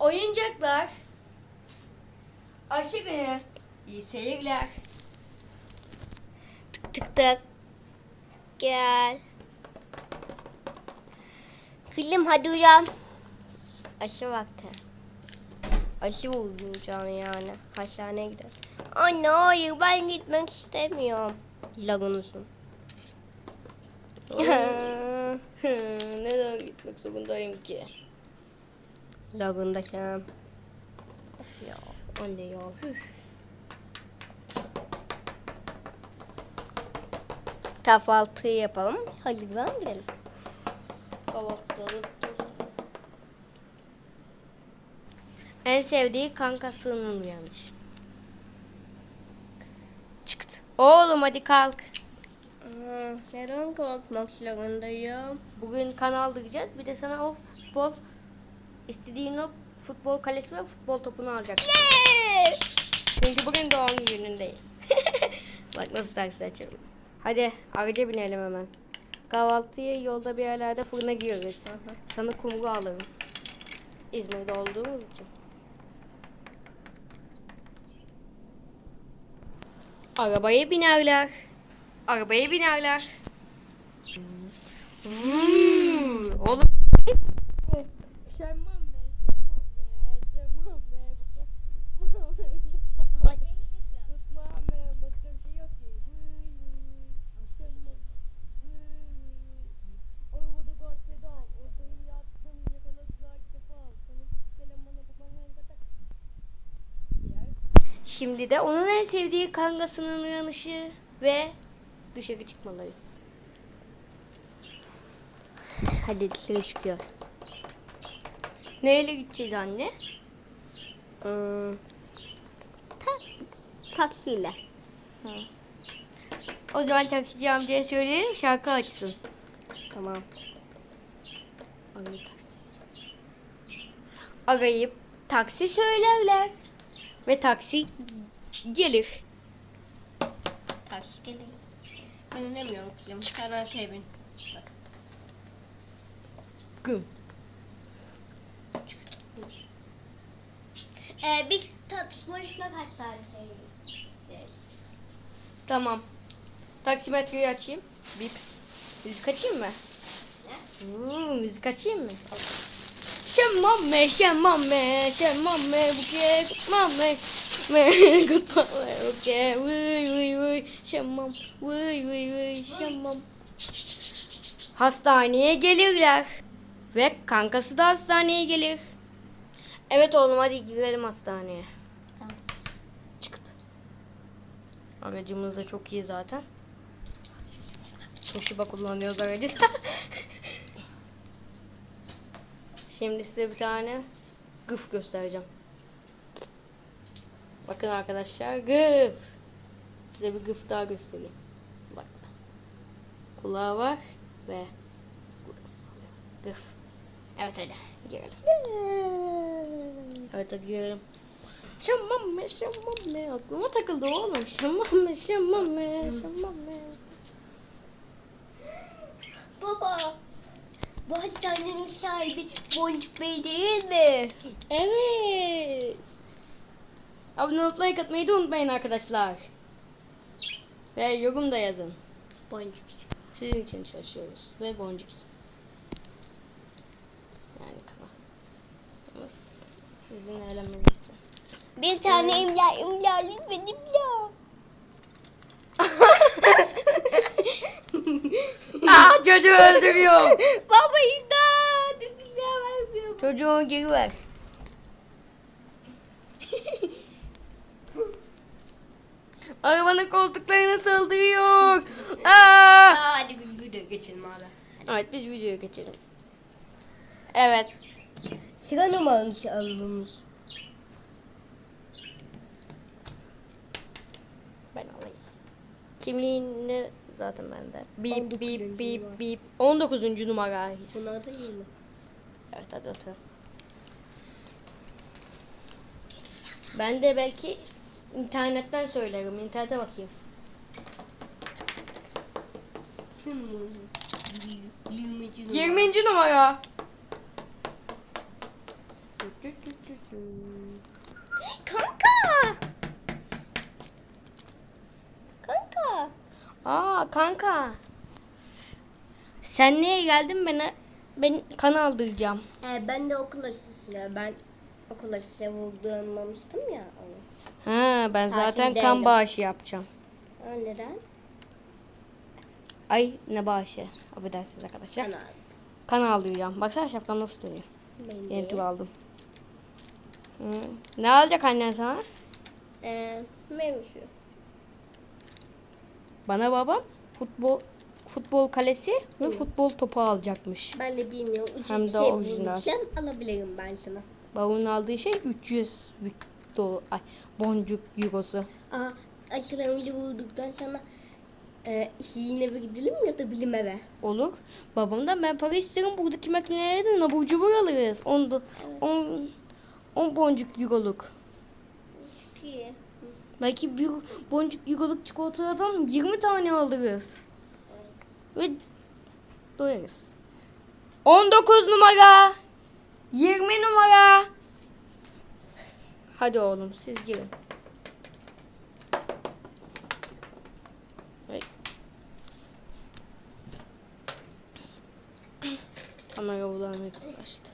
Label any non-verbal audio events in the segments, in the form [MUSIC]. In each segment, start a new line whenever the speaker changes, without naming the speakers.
oyuncaklar. Aşırı iyi seyirler.
Tık tık tık. Gel. Kızım hadi uyan. Aşı vakti. Aşı uyuyacağım yani. Hastaneye gidelim. Anne hayır ben gitmek istemiyorum. Lagunusun. [LAUGHS]
Neden gitmek zorundayım ki?
Lagundayım.
Of ya anne ya. üf.
Kahvaltı yapalım. Hadi lan gidelim.
Kahvaltıda
En sevdiği kankasının uyanış. Çıktı.
Oğlum hadi kalk.
Neden kalkmak zorundayım?
Bugün kanal diyeceğiz. Bir de sana o futbol istediğin o futbol kalesi ve futbol topunu alacak. Çünkü bugün doğum günün değil. [LAUGHS] Bak nasıl taksi açıyorum. Hadi araca binelim hemen. Kahvaltıyı yolda bir yerlerde fırına giyiyoruz. Sana kumru alırım. İzmir'de olduğumuz için. Arabaya binerler. Arabaya binerler. Hmm, Oğlum. Şimdi de onun en sevdiği kangasının uyanışı ve dışarı çıkmaları.
Hadi dışarı çıkıyor.
Neyle gideceğiz anne?
Hmm. Ta- taksiyle.
O zaman taksici amcaya söyleyelim şarkı açsın.
Tamam.
Arayıp taksi. Arayıp taksi söylerler. Ve taksi gelir.
Taksi geliyor. Ben inemiyorum kızım. Sen arkaya bin.
Güm.
Ee, biz tartışmalıkla kaç tane şey, şey.
Tamam. Taksimetreyi açayım. Bip. Müzik açayım mı?
Ne?
Hmm, müzik açayım mı? Şemmame, şemmame, şemmame, buke, kutmame, me, kutmame, buke, vıy vıy vıy, şemmam, vıy vıy vıy, şemmam. Hastaneye gelirler. Ve kankası da hastaneye gelir. Evet oğlum hadi girelim hastaneye.
Tamam.
Çıktı. Aracımız da çok iyi zaten. Toshiba kullanıyoruz aracı. [LAUGHS] Şimdi size bir tane gıf göstereceğim. Bakın arkadaşlar gıf. Size bir gıf daha göstereyim. Bak. Kulağı var ve. Gıf. Evet hadi girelim. Evet hadi girelim. Şamame şamame aklıma takıldı oğlum. Şamame şamame şamame.
Baba. Bu hastanenin sahibi Boncuk Bey değil mi?
Evet. Abone olup like atmayı da unutmayın arkadaşlar. Ve yorum da yazın.
Boncuk.
Sizin için çalışıyoruz. Ve boncuk için. Yani kaba. Ama sizin için.
Bir tane imla imla lütfen imla.
Çocuğu öldürüyor. [LAUGHS]
Baba imdat.
Çocuğu geri ver. [LAUGHS] Arabanın koltuklarına saldırıyor. [LAUGHS] Aa!
Hadi bir video geçelim abi.
Evet biz videoya geçelim. Evet.
Sıra numaranızı alınmış.
Ben alayım. Kimliğini zaten bende. Bip
19.
bip bip
numara.
bip. 19. numara.
Bunlar da iyi mi?
Evet hadi otur. Ben de belki internetten söylerim. İnternete bakayım.
Şu numara. 20.
20. numara.
Kanka.
Aa kanka. Sen niye geldin bana? Ben kan aldıracağım.
Ee, ben de okul aşısıyla ben okul aşısı vurduğumamıştım ya onu.
Ha ben zaten
Tatildeydim.
kan bağışı yapacağım.
Ha, neden?
Ay ne bağışı? Affedersiniz arkadaşlar.
Ana.
Kan aldıracağım. Baksana şapkam nasıl duruyor.
Benim
Yeni tüp aldım. Hı. Ne alacak annen sana?
Ee, şu.
Bana babam futbol futbol kalesi ve futbol topu alacakmış.
Ben de bilmiyorum. Ucuz
Hem de
şey
orijinal.
bulacağım. Alabilirim ben sana.
Babamın aldığı şey 300 Victor, ay, boncuk eurosu.
Aa, aşılarımızı vurduktan sonra e, şirin eve gidelim ya da bilim eve?
Olur. Babamdan ben para isterim buradaki makinelerden abur cubur alırız. 10 10 10 boncuk euroluk.
İyi.
Belki bir boncuk euroluk çikolatadan 20 tane alırız. Ve doyarız. 19 numara. 20 numara. Hadi oğlum siz girin. Kamera bulanık ulaştı.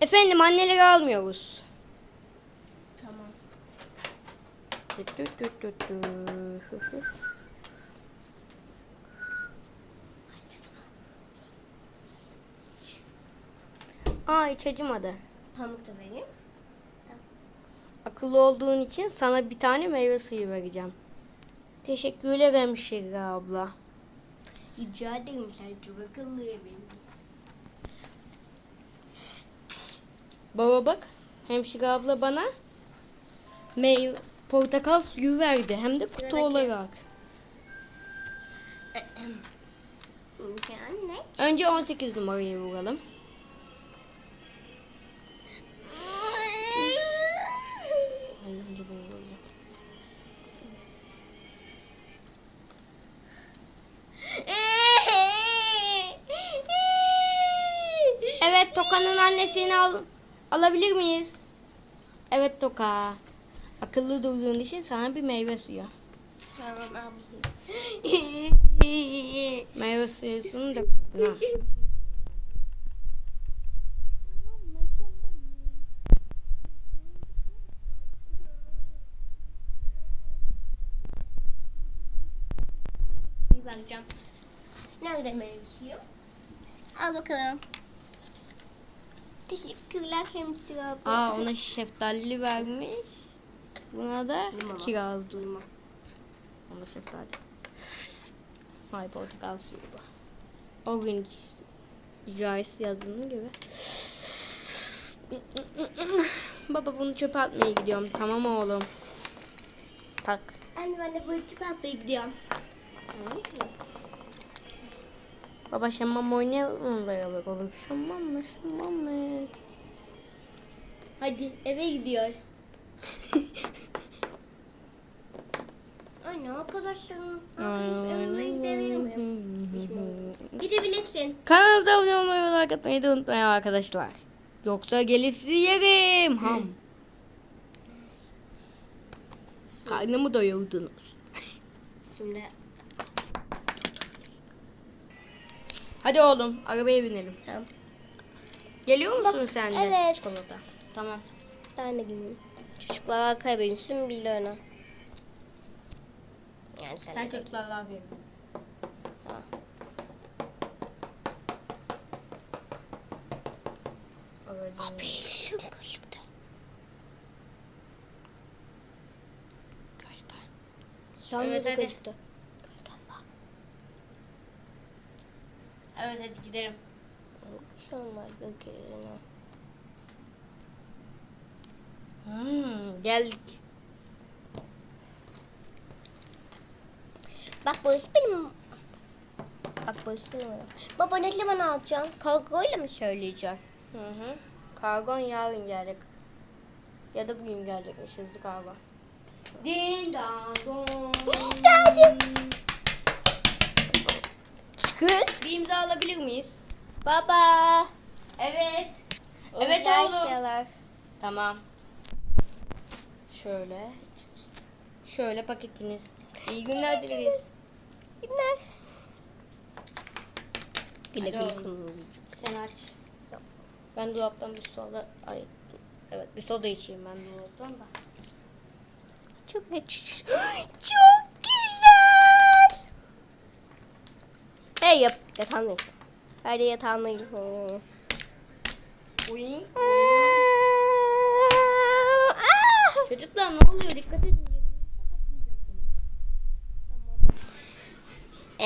Efendim anneleri almıyoruz.
Tamam.
Tü tü tü tü. Aa hiç acımadı.
Pamuk da vereyim.
Akıllı olduğun için sana bir tane meyve suyu vereceğim. Teşekkür ederim Şirra abla.
Rica ederim sen çok akıllı benim.
Baba bak. Hemşire abla bana meyve portakal suyu verdi. Hem de kutu
Sıradaki.
olarak. Önce 18 numarayı vuralım. Evet Toka'nın annesini al alabilir miyiz? Evet Toka. Akıllı durduğun için sana bir meyve suyu.
Tamam abla. [LAUGHS]
Meyve suyusunu da
bakacağım. Nerede mevkiyo? Al bakalım. Teşekkürler hemşire abla.
Aa ona şeftali vermiş. Buna da
Limon.
kirazlı. Ona şeftali. Ay portakal suyu bu. Orange Rice yazdığına göre. Baba bunu çöpe atmaya gidiyorum. Tamam oğlum. Tak.
Anne ben de bu iki pampaya gidiyorum.
Baba şamam oynayalım mı beraber oğlum? Şamam mı? Şamam mı?
Hadi eve gidiyor. [LAUGHS] Anne arkadaşlarım. Arkadaşlarım evime gidebilir miyim? Gidebilirsin.
Kanalımıza abone olmayı ve like atmayı da unutmayın arkadaşlar. Yoksa gelip sizi yerim. [LAUGHS] Ham. Karnımı doyurdunuz.
Şimdi
Hadi oğlum arabaya binelim.
tamam.
Geliyor musun sen de?
evet.
Çikolata. Tamam.
Ben de gideyim. Çocuklar arkaya binsin bir de öne. Yani sen,
Sen çocuklarla bin.
Tamam.
Aracı-
Şun kaçtı. Şu an
Evet, hadi.
kaçtı. Gölgen bak.
Evet hadi gidelim.
Şu an var gölgelerine.
Hmm, geldik.
Bak bu iş benim. Bak bu iş benim. Baba ne zaman alacaksın? Kargoyla mı söyleyeceksin?
Hı hı. Kargon yarın gelecek. Ya da bugün gelecekmiş hızlı kargo. Din dan don. [GASPS]
Geldim. Kız.
Bir imza alabilir miyiz?
Baba.
oğlum.
eşyalar.
Tamam. Şöyle. Şöyle paketiniz. İyi günler dileriz.
Günler. Güle.
Sen aç. Ben dolaptan bir soda... Ay, evet bir soda içeyim ben dolaptan da.
Çok geç. [GASPS] Çok güzel. Hey yap. Yatağına yat. Hadi yatağına yat.
Uyuyun. Çocuklar ne oluyor? Dikkat edin.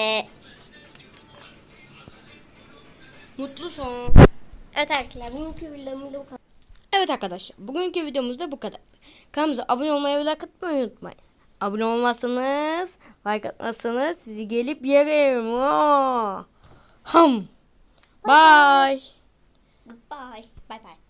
Ee,
Mutlu son.
evet arkadaşlar bugünkü videomuz bu kadar.
Evet arkadaşlar bugünkü videomuz da bu kadar. Kanalımıza abone olmayı ve like atmayı unutmayın. Abone olmazsanız, like atmazsanız sizi gelip yerim. Oo. Ham. Bye.
Bye. Bye bye.